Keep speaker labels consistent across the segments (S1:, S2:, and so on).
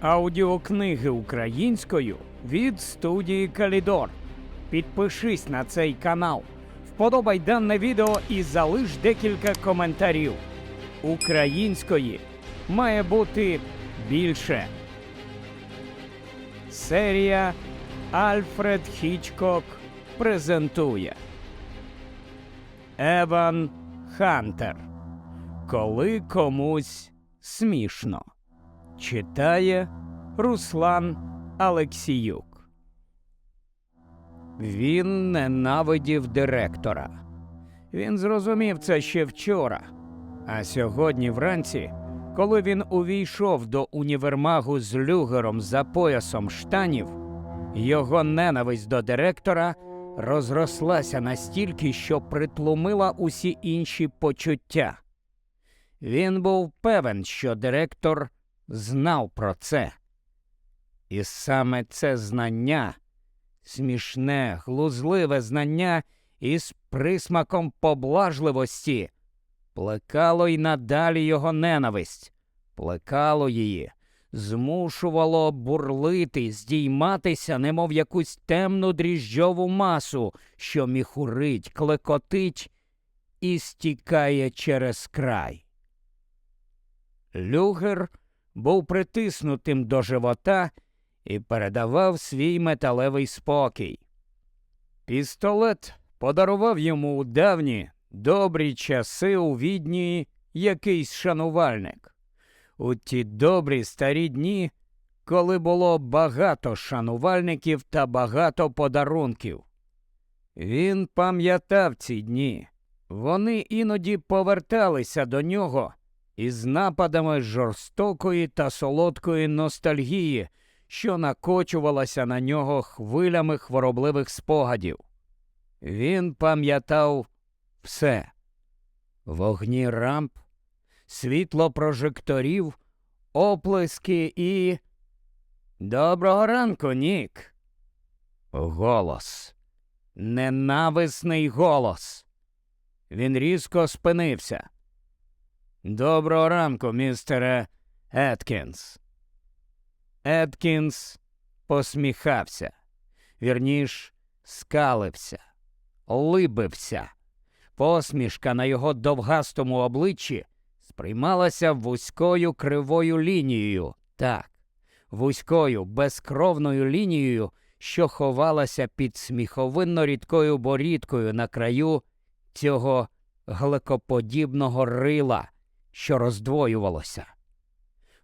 S1: Аудіокниги українською від студії Калідор. Підпишись на цей канал, вподобай дане відео і залиш декілька коментарів. Української має бути більше. Серія Альфред Хічкок презентує Еван Хантер. Коли комусь смішно. Читає Руслан Алексіюк. Він ненавидів директора. Він зрозумів це ще вчора. А сьогодні вранці, коли він увійшов до універмагу з люгером за поясом штанів, його ненависть до директора розрослася настільки, що притлумила усі інші почуття. Він був певен, що директор знав про це. І саме це знання, смішне, глузливе знання із присмаком поблажливості, плекало й надалі його ненависть, плекало її, змушувало бурлити, здійматися, немов якусь темну дріжджову масу, що міхурить, клекотить і стікає через край. Люгер був притиснутим до живота і передавав свій металевий спокій. Пістолет подарував йому у давні добрі часи у відні якийсь шанувальник. У ті добрі старі дні, коли було багато шанувальників та багато подарунків. Він пам'ятав ці дні. Вони іноді поверталися до нього із нападами жорстокої та солодкої ностальгії, що накочувалася на нього хвилями хворобливих спогадів. Він пам'ятав все вогні рамп, світло прожекторів, оплески і. Доброго ранку, Нік. Голос. Ненависний голос. Він різко спинився. Доброго ранку, містере Еткінс. Еткінс посміхався, вірніш, скалився, либився. Посмішка на його довгастому обличчі сприймалася вузькою кривою лінією, так, вузькою безкровною лінією, що ховалася під сміховинно рідкою борідкою на краю цього глекоподібного рила що роздвоювалося.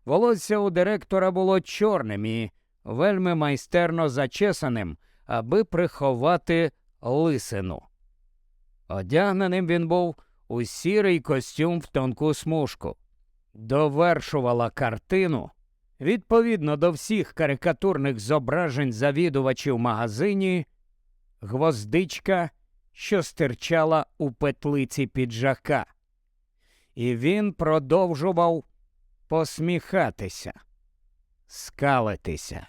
S1: Волосся у директора було чорним і вельми майстерно зачесаним, аби приховати лисину. Одягненим він був у сірий костюм в тонку смужку, довершувала картину. Відповідно до всіх карикатурних зображень завідувачів магазині, гвоздичка, що стирчала у петлиці піджака і він продовжував посміхатися, скалитися,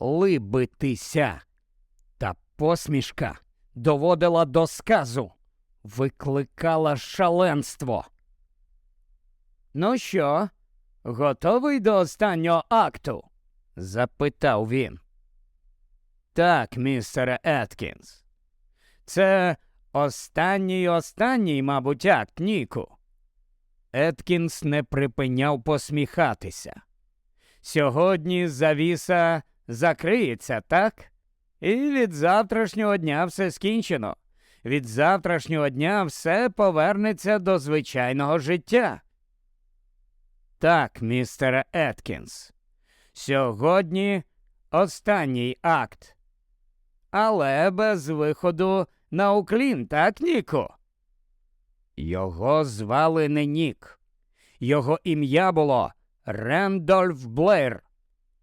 S1: либитися. Та посмішка доводила до сказу, викликала шаленство. Ну що, готовий до останнього акту? запитав він. Так, містере Еткінс. Це останній останній, мабуть, акт, Ніку. Еткінс не припиняв посміхатися. Сьогодні завіса закриється, так? І від завтрашнього дня все скінчено. Від завтрашнього дня все повернеться до звичайного життя. Так, містере Еткінс. Сьогодні останній акт. Але без виходу на уклін, так, Ніко? Його звали не Нік. Його ім'я було Рендольф Блейр.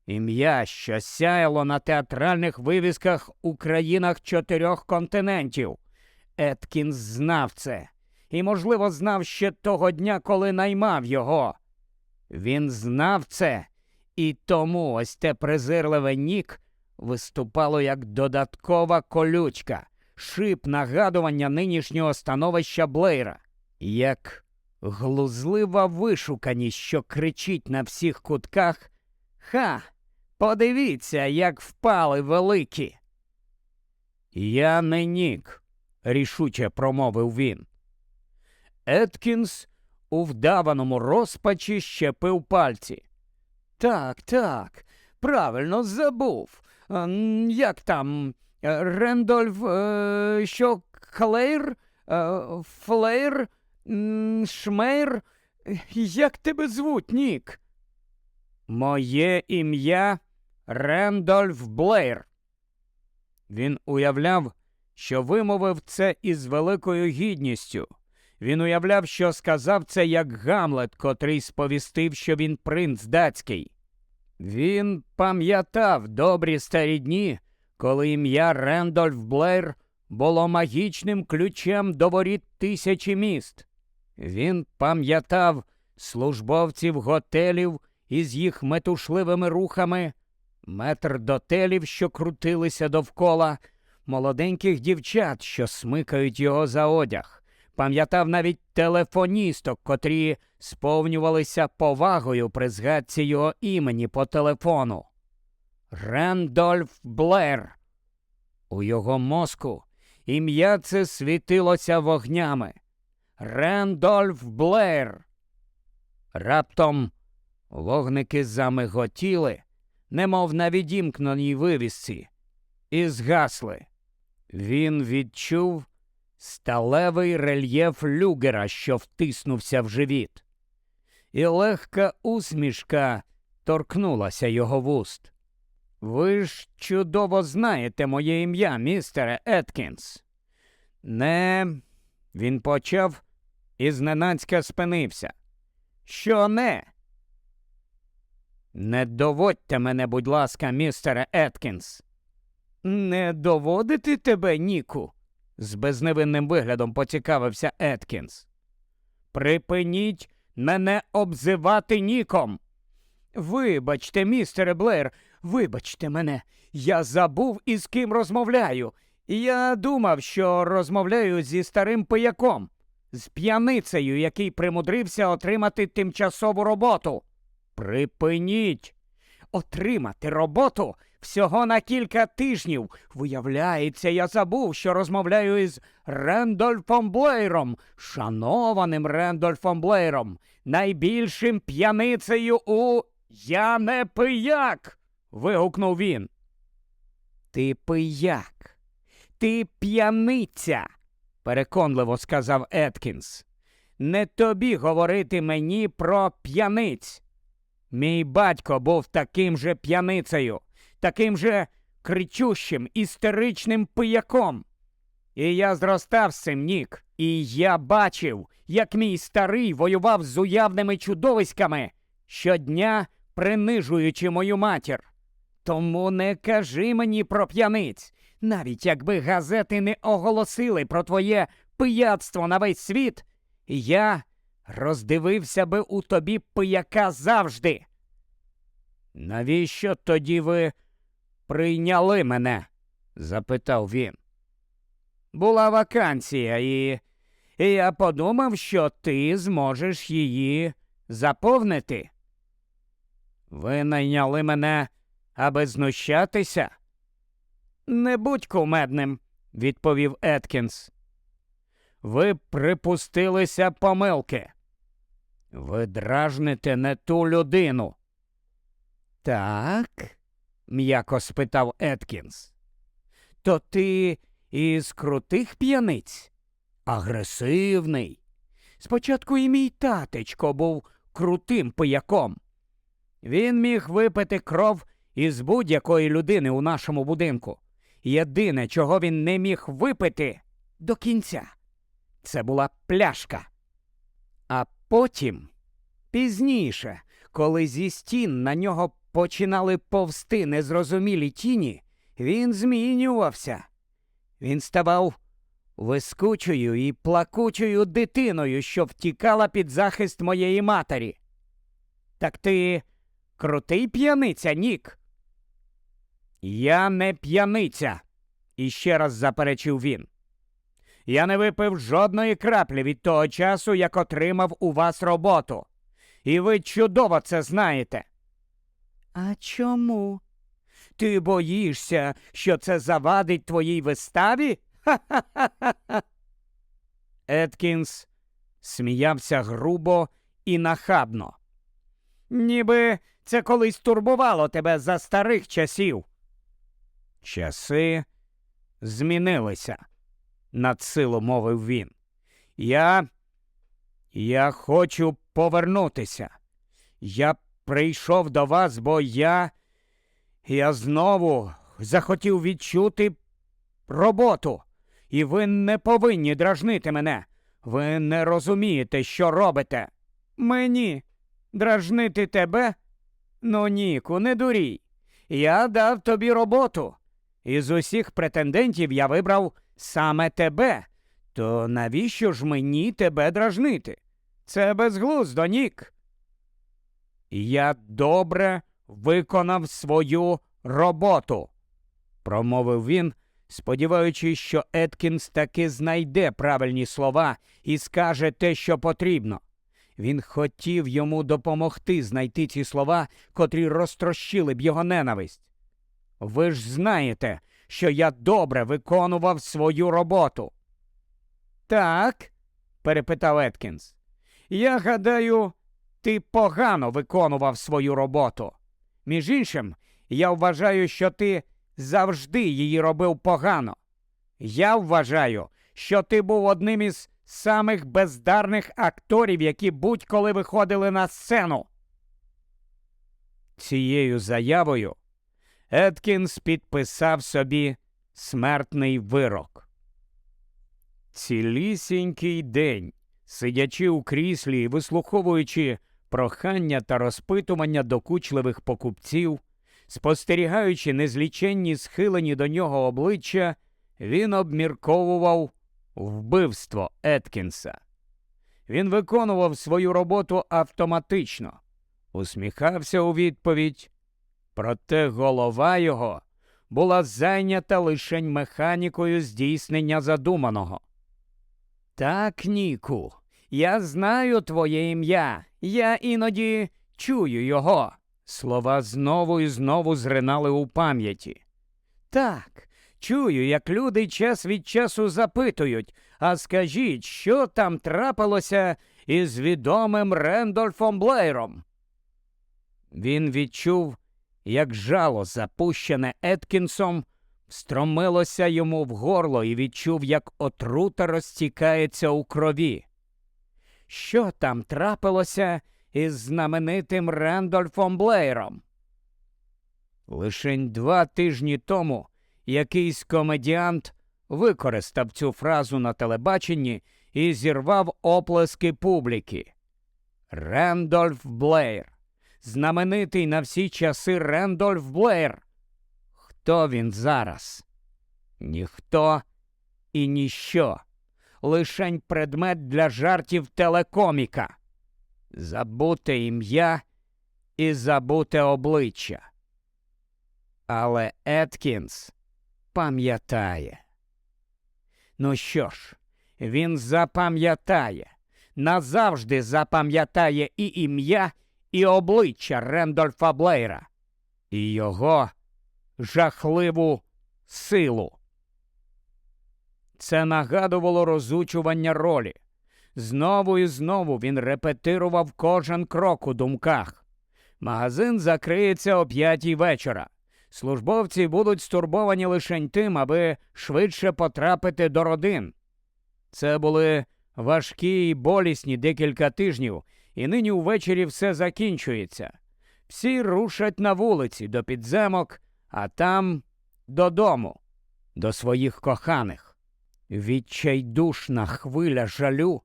S1: Ім'я, що сяяло на театральних вивісках у країнах чотирьох континентів. Еткінс знав це і, можливо, знав ще того дня, коли наймав його. Він знав це, і тому ось те презирливе Нік виступало як додаткова колючка, шип нагадування нинішнього становища Блейра, як глузлива вишуканість, що кричить на всіх кутках Ха! Подивіться, як впали великі. Я не нік, рішуче промовив він. Еткінс у вдаваному розпачі щепив пальці. Так, так, правильно забув. Ем, Як там? Е, Рендольф, е, що Клейр? Е, Флейр? Шмейр? Як тебе звуть, Нік? Моє ім'я Рендольф Блейр. Він уявляв, що вимовив це із великою гідністю. Він уявляв, що сказав це як Гамлет, котрий сповістив, що він принц датський. Він пам'ятав добрі старі дні, коли ім'я Рендольф Блейр було магічним ключем до воріт тисячі міст. Він пам'ятав службовців готелів із їх метушливими рухами, метрдотелів, що крутилися довкола, молоденьких дівчат, що смикають його за одяг. Пам'ятав навіть телефоністок, котрі сповнювалися повагою при згадці його імені по телефону. Рендольф Блер. У його мозку ім'я це світилося вогнями. Рендольф Блер. Раптом вогники замиготіли, немов на відімкненій вивісці, і згасли. Він відчув сталевий рельєф люгера, що втиснувся в живіт, і легка усмішка торкнулася його вуст. Ви ж чудово знаєте моє ім'я, містере Еткінс. Не, він почав і зненацька спинився. Що не? Не доводьте мене, будь ласка, містере Еткінс. Не доводити тебе, Ніку? з безневинним виглядом поцікавився Еткінс. Припиніть мене обзивати Ніком. Вибачте, містере Блер, вибачте мене. Я забув, із ким розмовляю. Я думав, що розмовляю зі старим пияком, з п'яницею, який примудрився отримати тимчасову роботу. Припиніть. Отримати роботу всього на кілька тижнів. Виявляється, я забув, що розмовляю із Рендольфом Блейром, шанованим Рендольфом Блейром, найбільшим п'яницею у Я не пияк. вигукнув він. Ти пияк, ти п'яниця, переконливо сказав Еткінс. Не тобі говорити мені про п'яниць. Мій батько був таким же п'яницею, таким же кричущим, істеричним пияком. І я зростав з цим нік, і я бачив, як мій старий воював з уявними чудовиськами, щодня принижуючи мою матір. Тому не кажи мені про п'яниць, навіть якби газети не оголосили про твоє пияцтво на весь світ, я роздивився би у тобі пияка завжди. Навіщо тоді ви прийняли мене? запитав він. Була вакансія, і, і я подумав, що ти зможеш її заповнити. Ви найняли мене, аби знущатися? Не будь кумедним, відповів Еткінс. Ви припустилися помилки. Ви дражните не ту людину. Так? М'яко спитав Еткінс. То ти із крутих п'яниць? Агресивний. Спочатку і мій татечко був крутим пияком. Він міг випити кров із будь-якої людини у нашому будинку. Єдине, чого він не міг випити до кінця, це була пляшка. А потім, пізніше, коли зі стін на нього починали повсти незрозумілі тіні, він змінювався. Він ставав вискучою і плакучою дитиною, що втікала під захист моєї матері. Так ти крутий п'яниця, Нік? Я не п'яниця, І ще раз заперечив він. Я не випив жодної краплі від того часу, як отримав у вас роботу. І ви чудово це знаєте. А чому? Ти боїшся, що це завадить твоїй виставі? Ха-ха-ха-ха. Еткінс сміявся грубо і нахабно. Ніби це колись турбувало тебе за старих часів. Часи змінилися, надсилу мовив він. Я. Я хочу повернутися. Я прийшов до вас, бо я. Я знову захотів відчути роботу, і ви не повинні дражнити мене. Ви не розумієте, що робите. Мені дражнити тебе? Ну, Ніку, не дурій. Я дав тобі роботу. Із усіх претендентів я вибрав саме тебе. То навіщо ж мені тебе дражнити? Це безглуздо, Нік. Я добре виконав свою роботу, промовив він, сподіваючись, що Еткінс таки знайде правильні слова і скаже те, що потрібно. Він хотів йому допомогти знайти ці слова, котрі розтрощили б його ненависть. Ви ж знаєте, що я добре виконував свою роботу. Так, перепитав Еткінс. Я гадаю, ти погано виконував свою роботу. Між іншим, я вважаю, що ти завжди її робив погано. Я вважаю, що ти був одним із самих бездарних акторів, які будь-коли виходили на сцену. Цією заявою Еткінс підписав собі смертний вирок. Цілісінький день, сидячи у кріслі і вислуховуючи прохання та розпитування докучливих покупців, спостерігаючи незліченні схилені до нього обличчя, він обмірковував вбивство Еткінса. Він виконував свою роботу автоматично, усміхався у відповідь, проте голова його була зайнята лишень механікою здійснення задуманого. Так, Ніку, я знаю твоє ім'я, я іноді чую його. Слова знову і знову зринали у пам'яті. Так, чую, як люди час від часу запитують, а скажіть, що там трапилося із відомим Рендольфом Блейром? Він відчув, як жало, запущене Еткінсом, встромилося йому в горло і відчув, як отрута розтікається у крові. Що там трапилося із знаменитим Рендольфом Блейром? Лишень два тижні тому якийсь комедіант використав цю фразу на телебаченні і зірвав оплески публіки. Рендольф Блейр. Знаменитий на всі часи Рендольф Блейр. Хто він зараз? Ніхто і ніщо. Лишень предмет для жартів телекоміка. Забуте ім'я і забуте обличчя. Але Еткінс пам'ятає. Ну що ж, він запам'ятає, назавжди запам'ятає і ім'я, і обличчя Рендольфа Блейра, і його жахливу силу. Це нагадувало розучування ролі. Знову і знову він репетирував кожен крок у думках. Магазин закриється о п'ятій вечора. Службовці будуть стурбовані лише тим, аби швидше потрапити до родин. Це були важкі й болісні декілька тижнів, і нині ввечері все закінчується. Всі рушать на вулиці до підземок, а там додому, до своїх коханих. Відчайдушна хвиля жалю,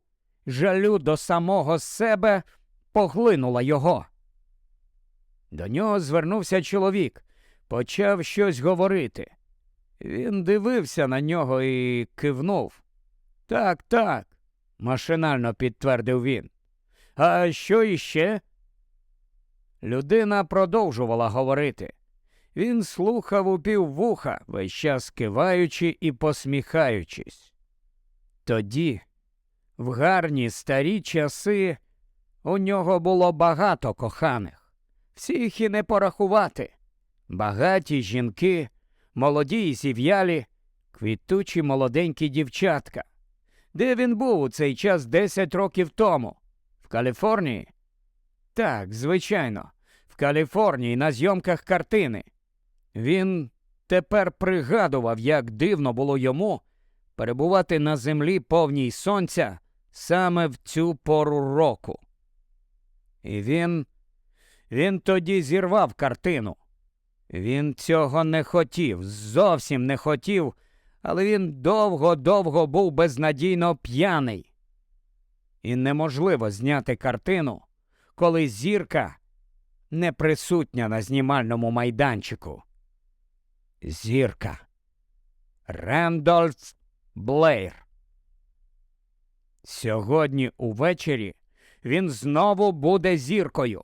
S1: жалю до самого себе поглинула його. До нього звернувся чоловік, почав щось говорити. Він дивився на нього і кивнув. Так, так, машинально підтвердив він. А що іще? Людина продовжувала говорити. Він слухав у піввуха, весь час киваючи і посміхаючись. Тоді, в гарні старі часи, у нього було багато коханих, всіх і не порахувати. Багаті жінки, молоді й зів'ялі, квітучі молоденькі дівчатка. Де він був у цей час 10 років тому? В Каліфорнії? Так, звичайно, в Каліфорнії на зйомках картини. Він тепер пригадував, як дивно було йому перебувати на землі повній сонця саме в цю пору року. І він. Він тоді зірвав картину. Він цього не хотів, зовсім не хотів, але він довго-довго був безнадійно п'яний. І неможливо зняти картину, коли зірка не присутня на знімальному майданчику. Зірка. Рендольф Блейр. Сьогодні увечері він знову буде зіркою.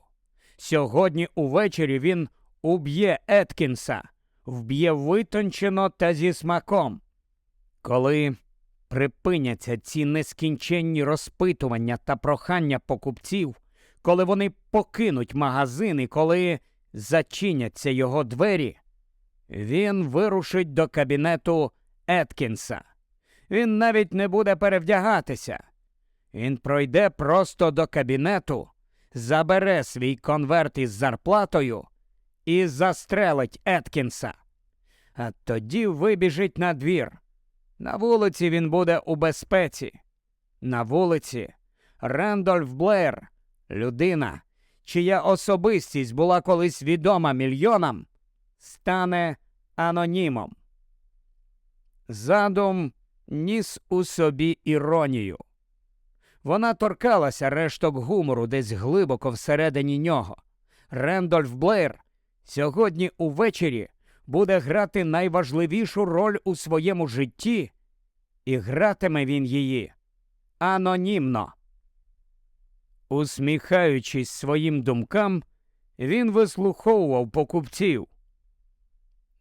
S1: Сьогодні увечері він уб'є Еткінса, вб'є витончено та зі смаком. Коли припиняться ці нескінченні розпитування та прохання покупців, коли вони покинуть магазини, коли зачиняться його двері, він вирушить до кабінету Еткінса. Він навіть не буде перевдягатися. Він пройде просто до кабінету, забере свій конверт із зарплатою і застрелить Еткінса. А тоді вибіжить на двір. На вулиці він буде у безпеці. На вулиці Рендольф Блер, людина, чия особистість була колись відома мільйонам, стане анонімом. Задум ніс у собі іронію. Вона торкалася решток гумору десь глибоко всередині нього. Рендольф Блейр сьогодні увечері буде грати найважливішу роль у своєму житті, і гратиме він її анонімно. Усміхаючись своїм думкам, він вислуховував покупців.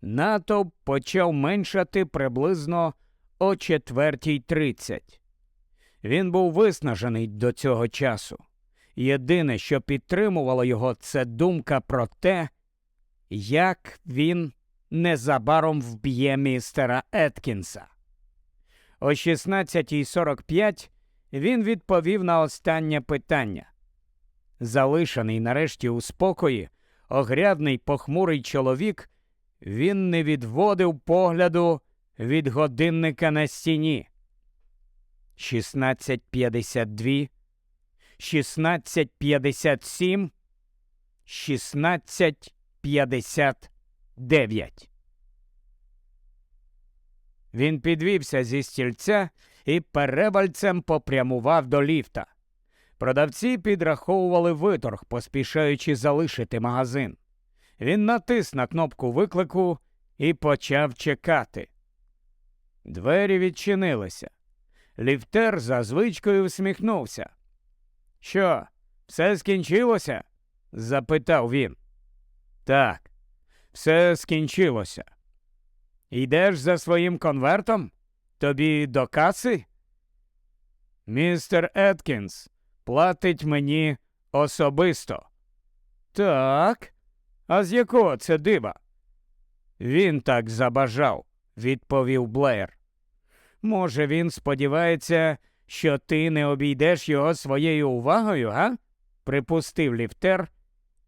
S1: Натовп почав меншати приблизно о четвертій тридцять. Він був виснажений до цього часу. Єдине, що підтримувало його, це думка про те, як він незабаром вб'є містера Еткінса. О 16.45 він відповів на останнє питання. Залишений нарешті у спокої, огрядний похмурий чоловік, він не відводив погляду від годинника на стіні. 16.52, 16.57, 16.59. Він підвівся зі стільця і перевальцем попрямував до ліфта. Продавці підраховували виторг, поспішаючи залишити магазин. Він натис на кнопку виклику і почав чекати. Двері відчинилися. Ліфтер за звичкою всміхнувся. Що, все скінчилося? запитав він. Так, все скінчилося. Йдеш за своїм конвертом? Тобі до каси? Містер Еткінс платить мені особисто. Так. А з якого це дива? Він так забажав, відповів Блеєр. Може, він сподівається, що ти не обійдеш його своєю увагою, га? припустив ліфтер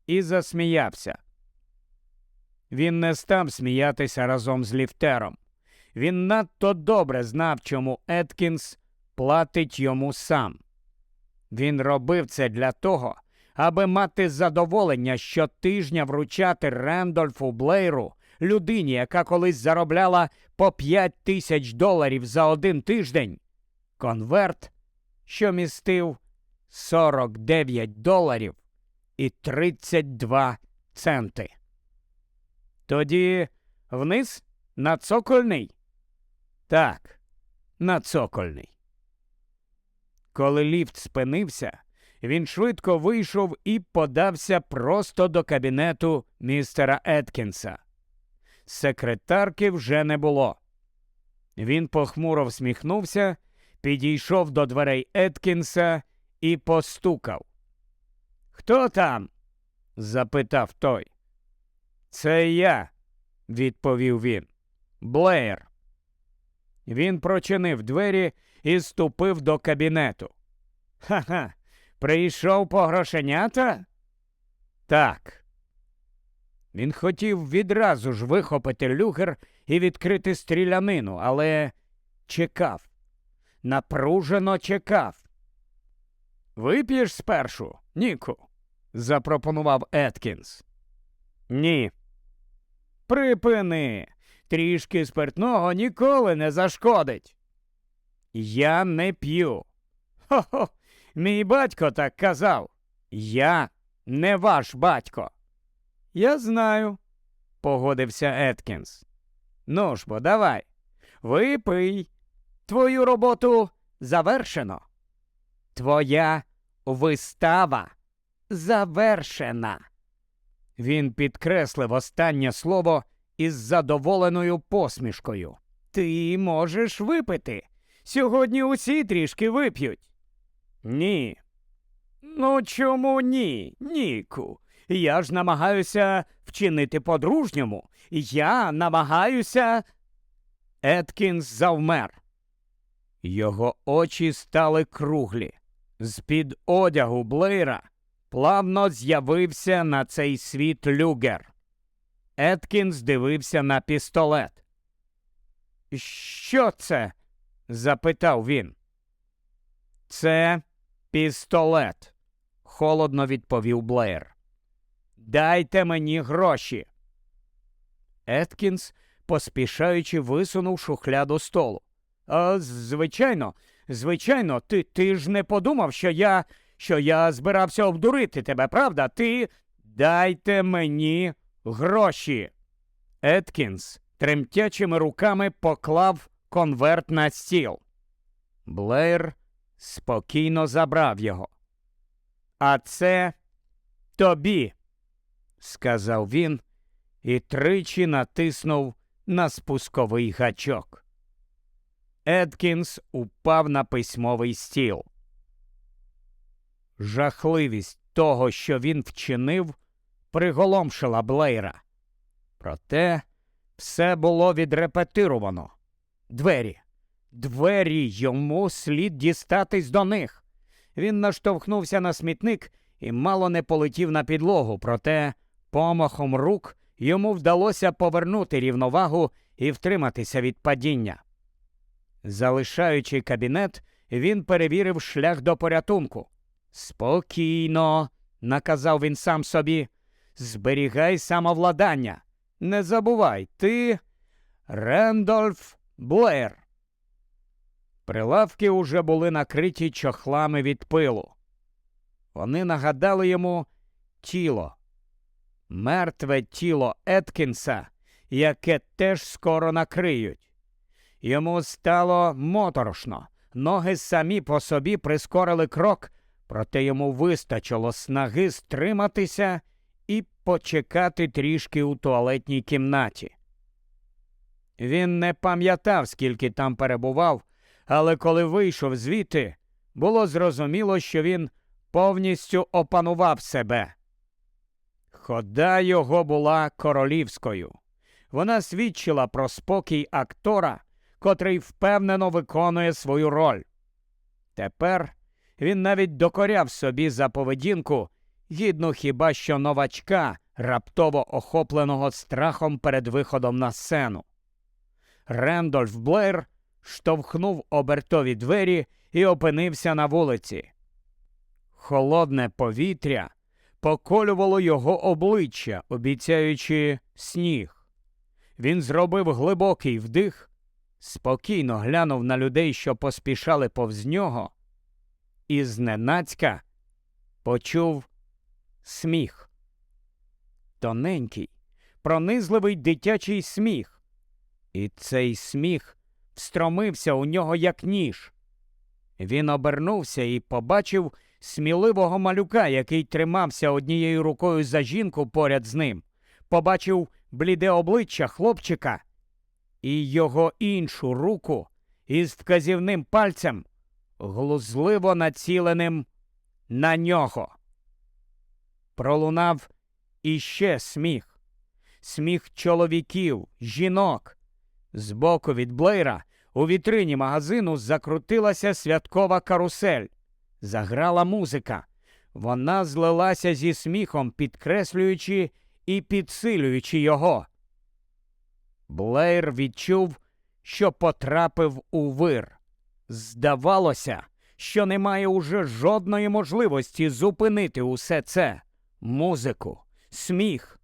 S1: і засміявся. Він не став сміятися разом з ліфтером. Він надто добре знав, чому Еткінс платить йому сам. Він робив це для того, аби мати задоволення щотижня вручати Рендольфу Блейру, людині, яка колись заробляла по 5 тисяч доларів за один тиждень, конверт, що містив 49 доларів і 32 центи. Тоді вниз на цокольний? Так, на цокольний. Коли ліфт спинився, він швидко вийшов і подався просто до кабінету містера Еткінса. Секретарки вже не було. Він похмуро всміхнувся, підійшов до дверей Еткінса і постукав. Хто там? запитав той. Це я, відповів він. Блеєр. Він прочинив двері і ступив до кабінету. Ха-ха, прийшов по грошенята? Так. Він хотів відразу ж вихопити люгер і відкрити стрілянину, але чекав. Напружено чекав. Вип'єш спершу, Ніку? запропонував Еткінс. Ні. Припини. Трішки спиртного ніколи не зашкодить. Я не п'ю. Хо-хо, мій батько так казав. Я не ваш батько. Я знаю, погодився Еткінс. Ну ж бо, давай, випий. Твою роботу завершено. Твоя вистава завершена. Він підкреслив останнє слово із задоволеною посмішкою. Ти можеш випити. Сьогодні усі трішки вип'ють. Ні. Ну чому ні, Ніку? Я ж намагаюся вчинити по-дружньому. Я намагаюся. Еткінс завмер. Його очі стали круглі. З-під одягу Блейра плавно з'явився на цей світ люгер. Еткінс дивився на пістолет. Що це? запитав він. Це пістолет, холодно відповів Блеєр. Дайте мені гроші. Еткінс, поспішаючи, висунув шухляду столу. А, звичайно, звичайно, ти, ти ж не подумав, що я. що я збирався обдурити тебе, правда? Ти. Дайте мені гроші. Еткінс тремтячими руками поклав конверт на стіл. Блеєр спокійно забрав його. А це тобі, сказав він і тричі натиснув на спусковий гачок. Едкінс упав на письмовий стіл. Жахливість того, що він вчинив, приголомшила Блейра. Проте все було відрепетировано. Двері. Двері йому слід дістатись до них. Він наштовхнувся на смітник і мало не полетів на підлогу, проте помахом рук йому вдалося повернути рівновагу і втриматися від падіння. Залишаючи кабінет, він перевірив шлях до порятунку. Спокійно, наказав він сам собі, зберігай самовладання. Не забувай, ти Рендольф Блер. Прилавки уже були накриті чохлами від пилу. Вони нагадали йому тіло, мертве тіло Еткінса, яке теж скоро накриють. Йому стало моторошно, ноги самі по собі прискорили крок, проте йому вистачило снаги стриматися і почекати трішки у туалетній кімнаті. Він не пам'ятав, скільки там перебував, але коли вийшов звідти, було зрозуміло, що він повністю опанував себе. Хода його була королівською. Вона свідчила про спокій актора, котрий впевнено виконує свою роль. Тепер він навіть докоряв собі за поведінку, гідну хіба що новачка, раптово охопленого страхом перед виходом на сцену. Рендольф Блейр штовхнув обертові двері і опинився на вулиці. Холодне повітря поколювало його обличчя, обіцяючи сніг. Він зробив глибокий вдих, спокійно глянув на людей, що поспішали повз нього, і зненацька почув сміх. Тоненький, пронизливий дитячий сміх. І цей сміх встромився у нього, як ніж. Він обернувся і побачив сміливого малюка, який тримався однією рукою за жінку поряд з ним. побачив бліде обличчя хлопчика і його іншу руку із вказівним пальцем, глузливо націленим на нього. Пролунав іще сміх, сміх чоловіків, жінок. Збоку від Блейра у вітрині магазину закрутилася святкова карусель. Заграла музика. Вона злилася зі сміхом, підкреслюючи і підсилюючи його. Блейр відчув, що потрапив у вир. Здавалося, що немає уже жодної можливості зупинити усе це музику, сміх,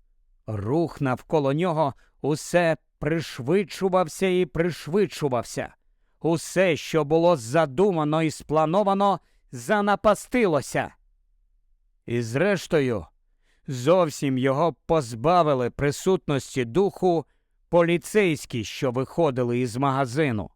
S1: рух навколо нього усе пришвидшувався і пришвидшувався. Усе, що було задумано і сплановано, занапастилося. І зрештою, зовсім його позбавили присутності духу поліцейські, що виходили із магазину.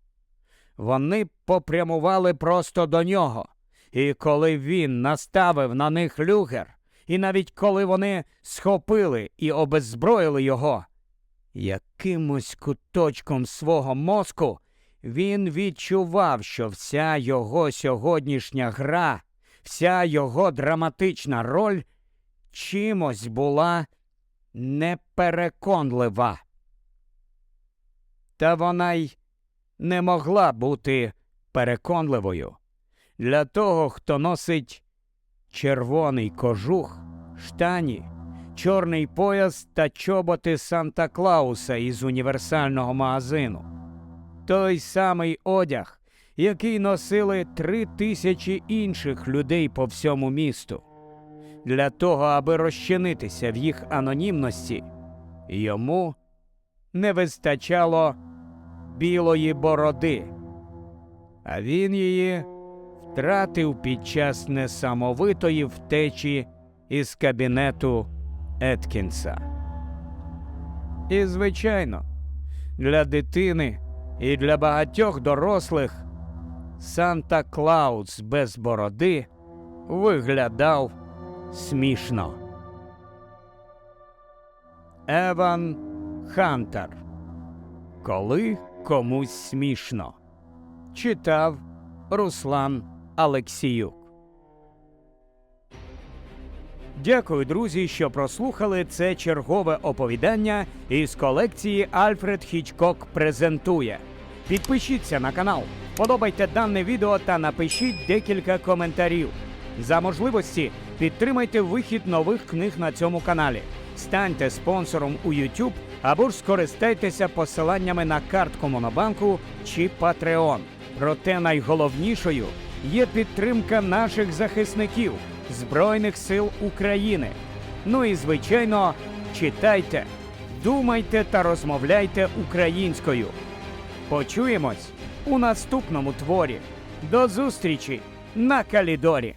S1: Вони попрямували просто до нього, і коли він наставив на них люгер, і навіть коли вони схопили і обеззброїли його, якимось куточком свого мозку він відчував, що вся його сьогоднішня гра, вся його драматична роль чимось була непереконлива. Та вона й не могла бути переконливою для того, хто носить червоний кожух, штані, чорний пояс та чоботи Санта Клауса із універсального магазину. Той самий одяг, який носили три тисячі інших людей по всьому місту. Для того, аби розчинитися в їх анонімності, йому не вистачало білої бороди, а він її втратив під час несамовитої втечі із кабінету Еткінса. І, звичайно, для дитини і для багатьох дорослих Санта Клаус без бороди виглядав смішно. Еван Хантер. Коли комусь смішно. Читав Руслан Алексіюк. Дякую, друзі, що прослухали це чергове оповідання із колекції Альфред Хічкок презентує. Підпишіться на канал, подобайте дане відео та напишіть декілька коментарів. За можливості підтримайте вихід нових книг на цьому каналі. Станьте спонсором у YouTube або ж скористайтеся посиланнями на картку Монобанку чи Patreon. Проте найголовнішою є підтримка наших захисників Збройних сил України. Ну і звичайно, читайте, думайте та розмовляйте українською. Почуємось у наступному творі. До зустрічі на Калідорі!